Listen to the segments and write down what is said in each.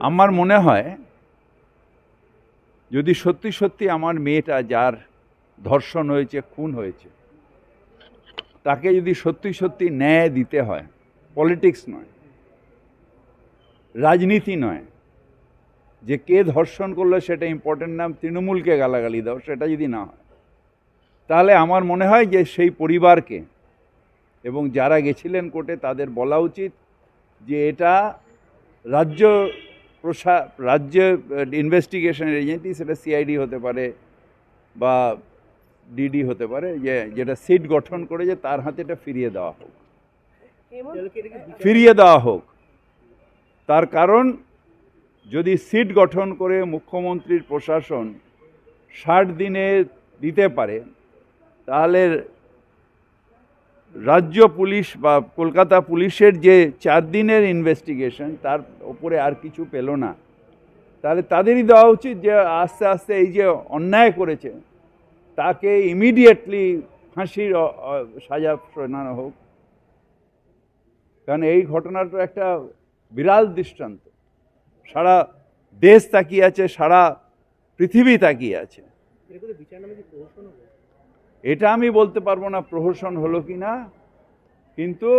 আমার মনে হয় যদি সত্যি সত্যি আমার মেয়েটা যার ধর্ষণ হয়েছে খুন হয়েছে তাকে যদি সত্যি সত্যি ন্যায় দিতে হয় পলিটিক্স নয় রাজনীতি নয় যে কে ধর্ষণ করল সেটা ইম্পর্টেন্ট নাম তৃণমূলকে গালাগালি দাও সেটা যদি না হয় তাহলে আমার মনে হয় যে সেই পরিবারকে এবং যারা গেছিলেন কোর্টে তাদের বলা উচিত যে এটা রাজ্য প্রশা রাজ্য ইনভেস্টিগেশন এজেন্সি সেটা সিআইডি হতে পারে বা ডিডি হতে পারে যে যেটা সিট গঠন করে যে তার হাতে এটা ফিরিয়ে দেওয়া হোক। ফিরিয়ে দেওয়া হোক। তার কারণ যদি সিট গঠন করে মুখ্যমন্ত্রীর প্রশাসন ষাট দিনে দিতে পারে তাহলে রাজ্য পুলিশ বা কলকাতা পুলিশের যে চার দিনের ইনভেস্টিগেশন তার ওপরে আর কিছু পেল না। তাহলে তাদেরই দেওয়া উচিত যে আস্তে আস্তে এই যে অন্যায় করেছে, তাকে ইমিডিয়েটলি ফাঁসির সাজা শোনানো হোক। কারণ এই ঘটনাটা একটা বিরাল দৃষ্টান্ত। সারা দেশ তাকিয়ে আছে, সারা পৃথিবী তাকিয়ে আছে। এটা আমি বলতে পারব না প্রহসন হলো কি না কিন্তু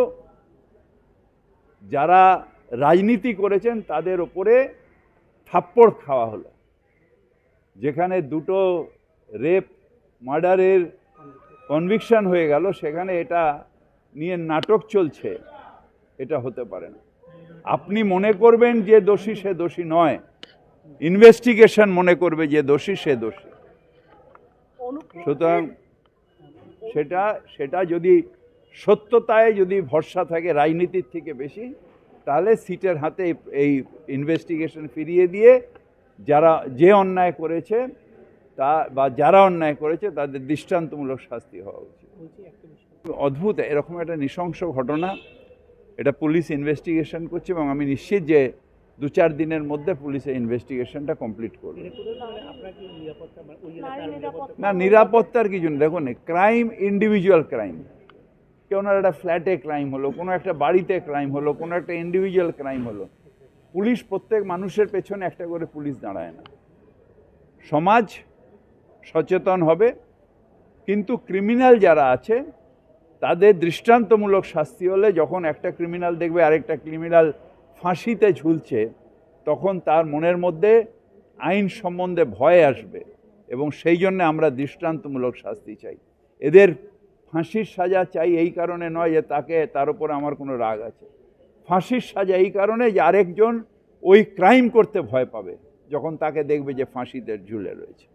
যারা রাজনীতি করেছেন তাদের ওপরে থাপ্পড় খাওয়া হলো। যেখানে দুটো রেপ মার্ডারের কনভিকশন হয়ে গেল সেখানে এটা নিয়ে নাটক চলছে এটা হতে পারে না। আপনি মনে করবেন যে দোষী সে দোষী নয় ইনভেস্টিগেশন মনে করবে যে দোষী সে দোষী। সুতরাং সেটা সেটা যদি সত্যতায় যদি ভরসা থাকে রাজনীতির থেকে বেশি তাহলে সিটের হাতে এই- ইনভেস্টিগেশন ফিরিয়ে দিয়ে যারা যে অন্যায় করেছে তা বা যারা অন্যায় করেছে তাদের দৃষ্টান্তমূলক শাস্তি হওয়া উচিত। অদ্ভুত এরকম একটা নৃশংস ঘটনা এটা পুলিশ ইনভেস্টিগেশন করছে এবং আমি নিশ্চিত যে দু চার দিনের মধ্যে পুলিশের ইনভেস্টিগেশনটা কমপ্লিট করবে। মানে মানে না নিরাপত্তার কিছু নেই। দেখুন ক্রাইম ইন্ডিভিজুয়াল ক্রাইম কেউ না একটা ফ্ল্যাটে ক্রাইম হলো কোনো একটা বাড়িতে ক্রাইম হলো কোনো একটা ইন্ডিভিজুয়াল ক্রাইম হলো। পুলিশ প্রত্যেক মানুষের পেছনে একটা করে পুলিশ দাঁড়ায় না। সমাজ সচেতন হবে কিন্তু ক্রিমিনাল যারা আছে তাদের দৃষ্টান্তমূলক শাস্তি হলে যখন একটা ক্রিমিনাল দেখবে আরেকটা ক্রিমিনাল ফাঁসিতে ঝুলছে, তখন তার মনের মধ্যে আইন সম্বন্ধে ভয় আসবে এবং সেই জন্য আমরা দৃষ্টান্তমূলক শাস্তি চাই। এদের ফাঁসির সাজা চাই এই কারণে নয় যে তাকে, তার উপর আমার কোনো রাগ আছে। ফাঁসির সাজা এই কারণে যে আরেকজন ওই ক্রাইম করতে ভয় পাবে, যখন তাকে দেখবে যে ফাঁসিতে ঝুলে রয়েছে।